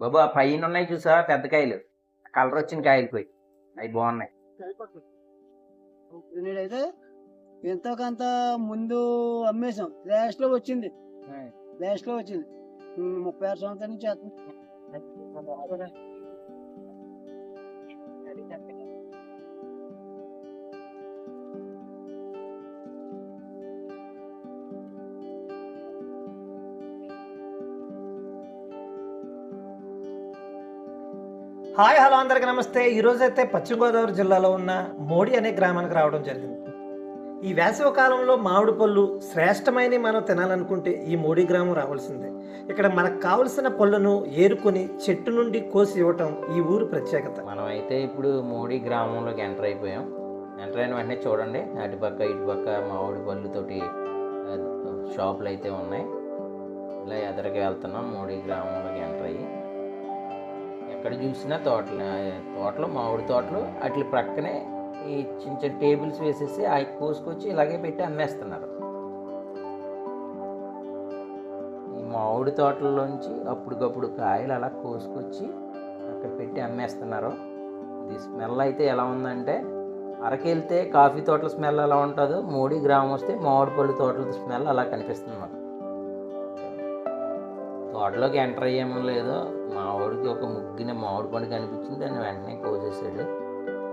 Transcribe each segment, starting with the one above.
బాబు ఆ పైన ఉన్నాయి చూసా పెద్ద కాయలు. కలర్ వచ్చిన కాయలు పోయి. అవి బాగున్నాయి. నేనైతే ఎంతో కొంత ముందు అమ్మేశాం. లాస్ట్లో వచ్చింది. లాస్ట్లో వచ్చింది. ముప్పై ఆరు సంవత్సరాల నుంచి హాయ్ హలో అందరికి నమస్తే. ఈరోజైతే అయితే పశ్చిమ గోదావరి జిల్లాలో ఉన్న మోడి అనే గ్రామానికి రావడం జరిగింది. ఈ వేసవి కాలంలో మామిడి పళ్ళు శ్రేష్టమైన మనం తినాలనుకుంటే ఈ మోడీ గ్రామం రావాల్సిందే. ఇక్కడ మనకు కావలసిన పళ్ళను ఏరుకొని చెట్టు నుండి కోసి ఇవ్వటం ఈ ఊరు ప్రత్యేకత. మనం అయితే ఇప్పుడు మోడీ గ్రామంలోకి ఎంటర్ అయిపోయాం. ఎంటర్ అయిన వెంటనే చూడండి అటుపక్క ఇటుపక్క మామిడి పళ్ళుతోటి షాపులు అయితే ఉన్నాయి. ఇలా ఎదరికి వెళ్తున్నాం మోడీ గ్రామంలోకి ఎంటర్ అయ్యి. ఎక్కడ చూసినా తోటలు తోటలు మామిడి తోటలు అట్ల ప్రక్కనే ఈ చిన్న చిన్న టేబుల్స్ వేసేసి అవి కోసుకొచ్చి ఇలాగే పెట్టి అమ్మేస్తున్నారు. ఈ మామిడి తోటల్లోంచి అప్పటికప్పుడు కాయలు అలా కోసుకొచ్చి అక్కడ పెట్టి అమ్మేస్తున్నారు. ఇది స్మెల్ అయితే ఎలా ఉందంటే అరకెళ్తే కాఫీ తోటల స్మెల్ ఎలా ఉంటుందో మోడీ గ్రామం వస్తే మామిడి పళ్ళు తోటల స్మెల్ అలా కనిపిస్తుంది మాకు. తోటలోకి ఎంటర్ అయ్యేమో లేదో మామిడికి ఒక ముగ్గిన మామిడి పండు కనిపించింది దాన్ని వెంటనే కోసేసాడు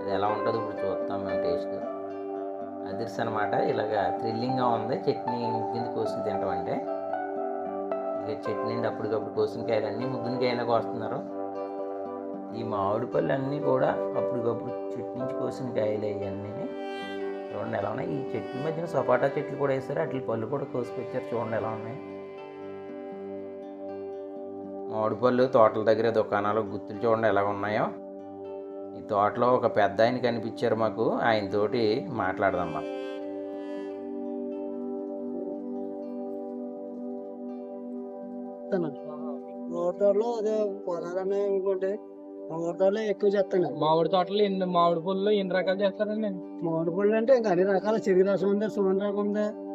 అది ఎలా ఉంటుందో ఇప్పుడు చూస్తాం మేము టేస్ట్ అదిర్స్ అనమాట ఇలాగ థ్రిల్లింగ్గా ఉంది. చట్నీ ముగ్గింది కోసి తింటాం అంటే. ఇక చట్నీ అప్పటికప్పుడు కోసిన కాయలన్నీ ముగ్గుని కాయలు కోస్తున్నారు. ఈ మామిడి పళ్ళు అన్నీ కూడా అప్పటికప్పుడు చెట్టు నుంచి కోసిన కాయలు ఇవన్నీ చూడండి ఎలా ఉన్నాయి. ఈ చెట్ల మధ్యన సపోటా చెట్లు కూడా వేసారు అట్ల పళ్ళు కూడా కోసుకొచ్చారు చూడండి ఎలా ఉన్నాయి. మామిడి పళ్ళు తోటల దగ్గర దుకాణాలు గుర్తులు చూడండి ఎలా ఉన్నాయో. ఈ తోటలో ఒక పెద్ద ఆయన కనిపించారు మాకు. ఆయనతోటి మాట్లాడదాం మనం. మామిడి తోటలో అదే పొలాలనే ఇంకోటి. మామిడి తోటలో ఎక్కువ చేస్తాను. మామిడి తోటలు ఎన్ని మామిడి పళ్ళు ఎన్ని రకాలు చేస్తారండి? మామిడి పళ్ళు అంటే ఇంకా అన్ని రకాల. చెరుకు రసం ఉంది సుమన్ రకం ఉంది.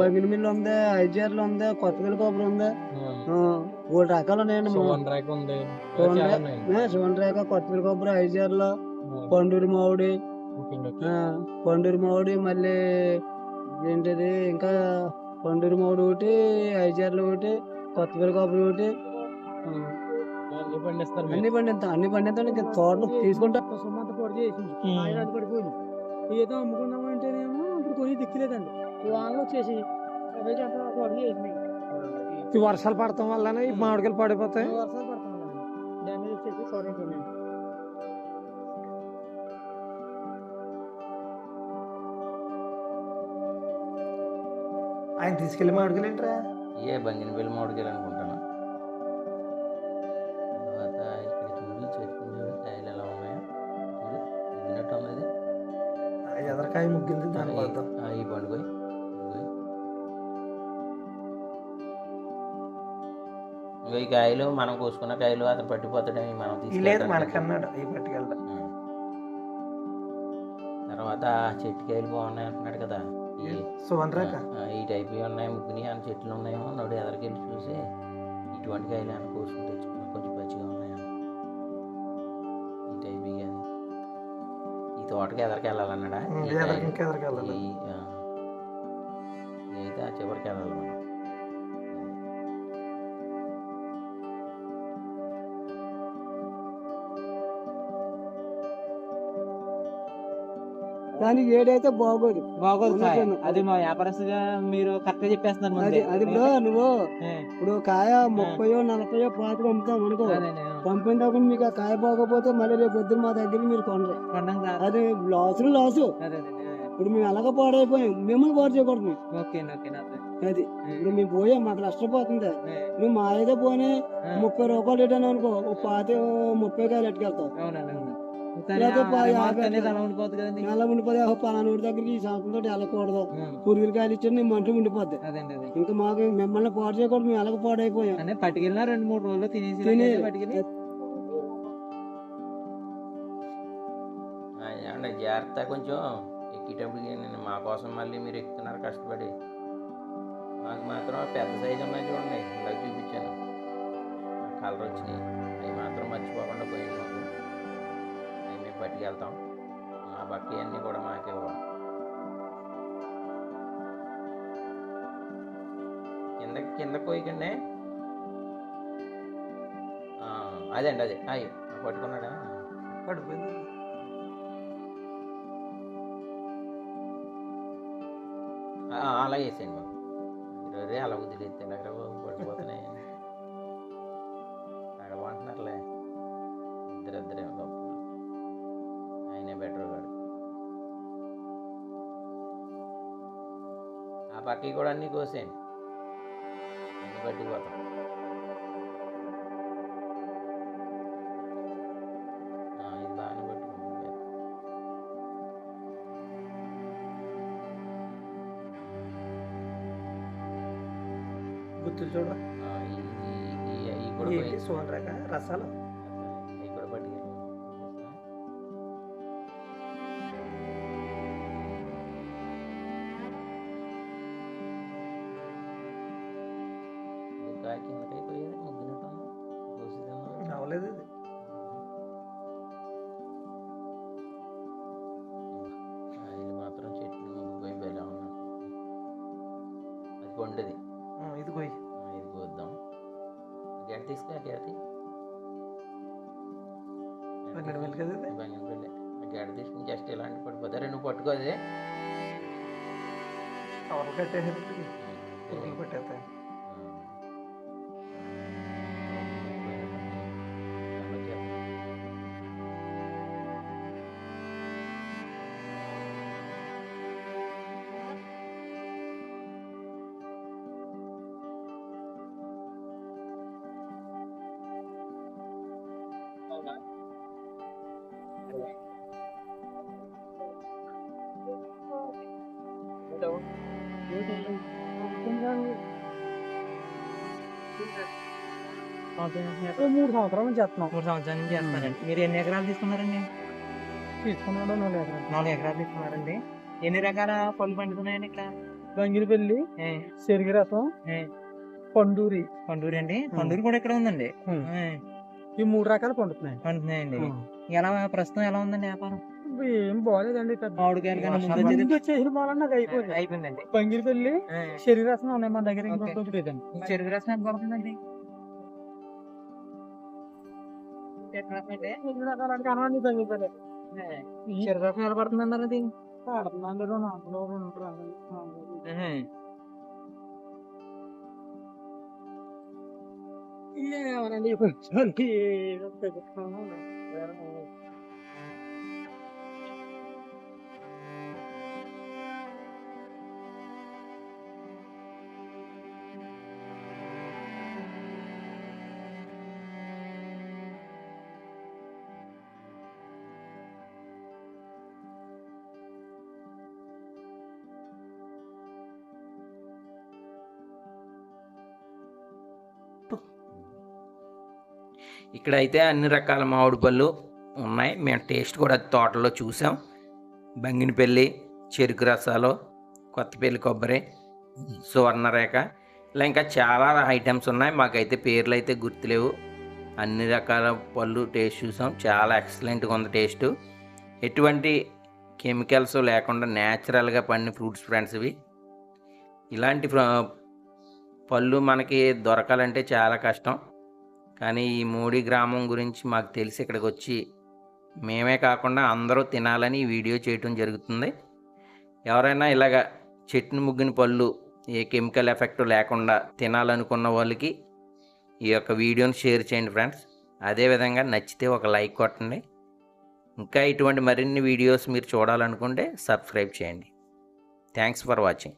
బగిన మిల్లు ఉంది ఐజర్లు ఉంది కొత్తపల్లి కొబ్బరి ఉంది ఆ, మూడు రకాలు ఉన్నాయండి సువన్ రేఖ కొత్తపల్లి కొబ్బరి ఐజర్లు ఆ, పండూరి మామిడి పండూరి మామిడి మళ్ళీ ఏంటిది ఇంకా పండూరి మామిడి ఒకటి ఐజర్లు ఒకటి కొత్తపల్లి కొబ్బరి ఒకటి. అన్ని పండిస్తారు. అన్ని పండిస్తాం అన్ని పండిస్తాం తోటలు తీసుకుంటా. సుమంత పొడి చేసి ఏదో అమ్ముకుందాం అంటేనేమో ఇప్పుడు కొని దిక్కులేదండి. వాన వచ్చేసి అదే ఈ వర్షాలు పడటం వల్లనే ఈ మామిడికాయలు పడిపోతాయి వర్షాలు పడుతుంది డ్యామేజ్ వచ్చేసి పొడి ఆయన తీసుకెళ్ళి మామిడికాయలు ఏంట్రా ఏ బంగిన బిల్లు మామిడికాయలు అనుకుంటాను తర్వాత ఇక్కడ చూడు చెట్టు చూడు కాయలు ఎలా ఉన్నాయో చూడు ఉన్నది ఆ ఎదరకాయ ముగ్గింది దాని ఈ పండుగ ఈ కాయలు మనం కోసుకున్న కాయలు అతను పట్టిపోతాడని మనం లేదు. మనకన్నాడు ఈ పట్టుకెళ్తా. ఉం. తర్వాత చెట్టు కాయలు బాగున్నాయి అంటున్నాడు కదా. ఈ టైప్ ఉన్నాయి ముగ్గుని అని చెట్లు ఉన్నాయేమో నడు ఎదరికెళ్ళి చూసి ఇటువంటి కాయలు అని కోసుకుని తెచ్చుకున్నా కొంచెం పచ్చిగా ఉన్నాయి? ఈ టైప్ కానీ ఈ తోటకి ఎదరికి వెళ్ళాలన్నాడా? ఈ ఎదరికి ఎదరికి ఆ చివరికి వెళ్ళాలి మనం. కానీ ఏడైతే బాగోదు బాగోదు కాయ. అది మా వ్యాపారస్తుగా మీరు కరెక్ట్గా చెప్పేస్తున్నారు అది ముందే. అది ఇప్పుడు నువ్వు ఏ, ఇప్పుడు కాయ ముప్పయో నలభయో పాతిక అమ్ముతాం అనుకో అదేనే, ఆ. పంపినప్పుడు మీకు ఆ కాయ బాగోపోతే మళ్ళీ రేపు పొద్దున్న మా దగ్గర మీరు కొనరు రాదు. అది లాసు లాసు. ఇప్పుడు మేము ఎలాగ పాడైపోయాం మిమ్మల్ని పాడు చేయకూడదు మేము. అదే. ఇప్పుడు మేము పోయాం మాకు నష్టపోతుంది ఏ, నువ్వు మా అయితే పోనీ ఆ. ముప్పై రూపాయలు రిటర్న్ అనుకో ఓ పాతి ఓ ముప్పై కాయలు ఎట్టుకెళ్తావు అవునండి అవును నెల ఉండిపోతే ఓ పలానా ఊరి దగ్గరికి ఈ సంవత్సరంతో వెళ్ళకూడదు. ఉం. పురుగులు కాయలు ఇచ్చి నీ మంటలు ఉండిపోద్ది. ఇంకా మాకు మిమ్మల్ని పాడు చేయకూడదు మేము ఎలాగ పాడైపోయాం. పట్టుకెళ్ళినా రెండు మూడు రోజులు తినేసి జాగ్రత్త కొంచెం. ఎక్కేటప్పటికి నేను మా కోసం మళ్ళీ మీరు ఎక్కుతున్నారు కష్టపడి. మాకు మాత్రం పెద్ద సైజు ఉన్నాయి చూడండి ఇందాక చూపించాను. కలర్ వచ్చినాయి. అవి మాత్రం మర్చిపోకుండా పోయింది. పట్టుకెళ్తాం. మా పక్క అన్నీ కూడా మాకే ఇవ్వాలి కింద కింద పోయికండి అదండి అదే అయ్యి పట్టుకున్నాడా? పడిపోయింది. ఆ, అలా వేసేయండి బాబు. ఈరోజే అలా వదిలేస్తే ఎలాగ పడిపోతున్నాయి. పక్కకి కూడా అన్నీ కోసేయండి. అన్ని ఇది బాగానే పట్టుకుంటుంది. గుర్తులు చూడ. ఈ- ఈ కూడా రసాలు? కాకి కిందకై పోయేది ముగ్గునట్టు కోసేదమ్మా అవలేదు ఇది ఇది మాత్రం చెట్టు ముగ్గుపోయి అది కొండది ఆ, ఇది పోయి ఆ, ఇది కోద్దాం గడ్డి గడ్డి కదా గడ్డి తీసుకుని జస్ట్ ఇలాంటి పడిపోతారు నువ్వు పట్టుకోదే కట్టేసి పురుగులు పట్టేస్తాయి మూడు సంవత్సరాల నుంచి చేస్తున్నాం మూడు సంవత్సరాల నుంచి మీరు ఎన్ని ఎకరాలు తీసుకున్నారండి తీసుకున్నాడు నాలుగు ఎకరాలు నాలుగు ఎకరాలు తీసుకున్నారండి ఎన్ని రకాల పళ్ళు పండుతున్నాయండి ఇక్కడ బంగిరిపల్లి ఏ, చెరుకు రసం పండూరి పండూరి అండి పండూరి కూడా ఇక్కడ ఉందండి ఈ మూడు రకాలు పండుతున్నాయి పండుతున్నాయండి ఎలా ప్రస్తుతం ఎలా ఉందండి వ్యాపారం ఏం బాగాలేదండి వచ్చేసిన బాగా అయిపోయింది. అయిపోయిందండి. ఏ, చెరుకు రసం ఉన్నాయి మన దగ్గర. ఇంకొకటి రసం ఎంత పడుతుందండి ఎలా పడుతుంది అన్నారు అది? నాలుగు రెండు ఇక్కడైతే అన్ని రకాల మామిడి పళ్ళు ఉన్నాయి. మేము టేస్ట్ కూడా తోటలో చూసాం. బంగినపల్లి చెరుకు రసాలు కొత్తపల్లి కొబ్బరి సువర్ణరేఖ ఇలా ఇంకా చాలా ఐటమ్స్ ఉన్నాయి. మాకైతే పేర్లు అయితే గుర్తులేవు. అన్ని రకాల పళ్ళు టేస్ట్ చూసాం. చాలా ఎక్సలెంట్గా ఉంది టేస్ట్. ఎటువంటి కెమికల్స్ లేకుండా న్యాచురల్గా పండిన ఫ్రూట్స్ ఫ్రెండ్స్ ఇవి. ఇలాంటి పళ్ళు మనకి దొరకాలంటే చాలా కష్టం. కానీ ఈ మోడీ గ్రామం గురించి మాకు తెలిసి ఇక్కడికి వచ్చి మేమే కాకుండా అందరూ తినాలని ఈ వీడియో చేయటం జరుగుతుంది. ఎవరైనా ఇలాగ చెట్టును ముగ్గిన పళ్ళు ఏ కెమికల్ ఎఫెక్ట్ లేకుండా తినాలనుకున్న వాళ్ళకి ఈ యొక్క వీడియోని షేర్ చేయండి ఫ్రెండ్స్. అదేవిధంగా నచ్చితే ఒక లైక్ కొట్టండి. ఇంకా ఇటువంటి మరిన్ని వీడియోస్ మీరు చూడాలనుకుంటే సబ్స్క్రైబ్ చేయండి. Thanks for watching.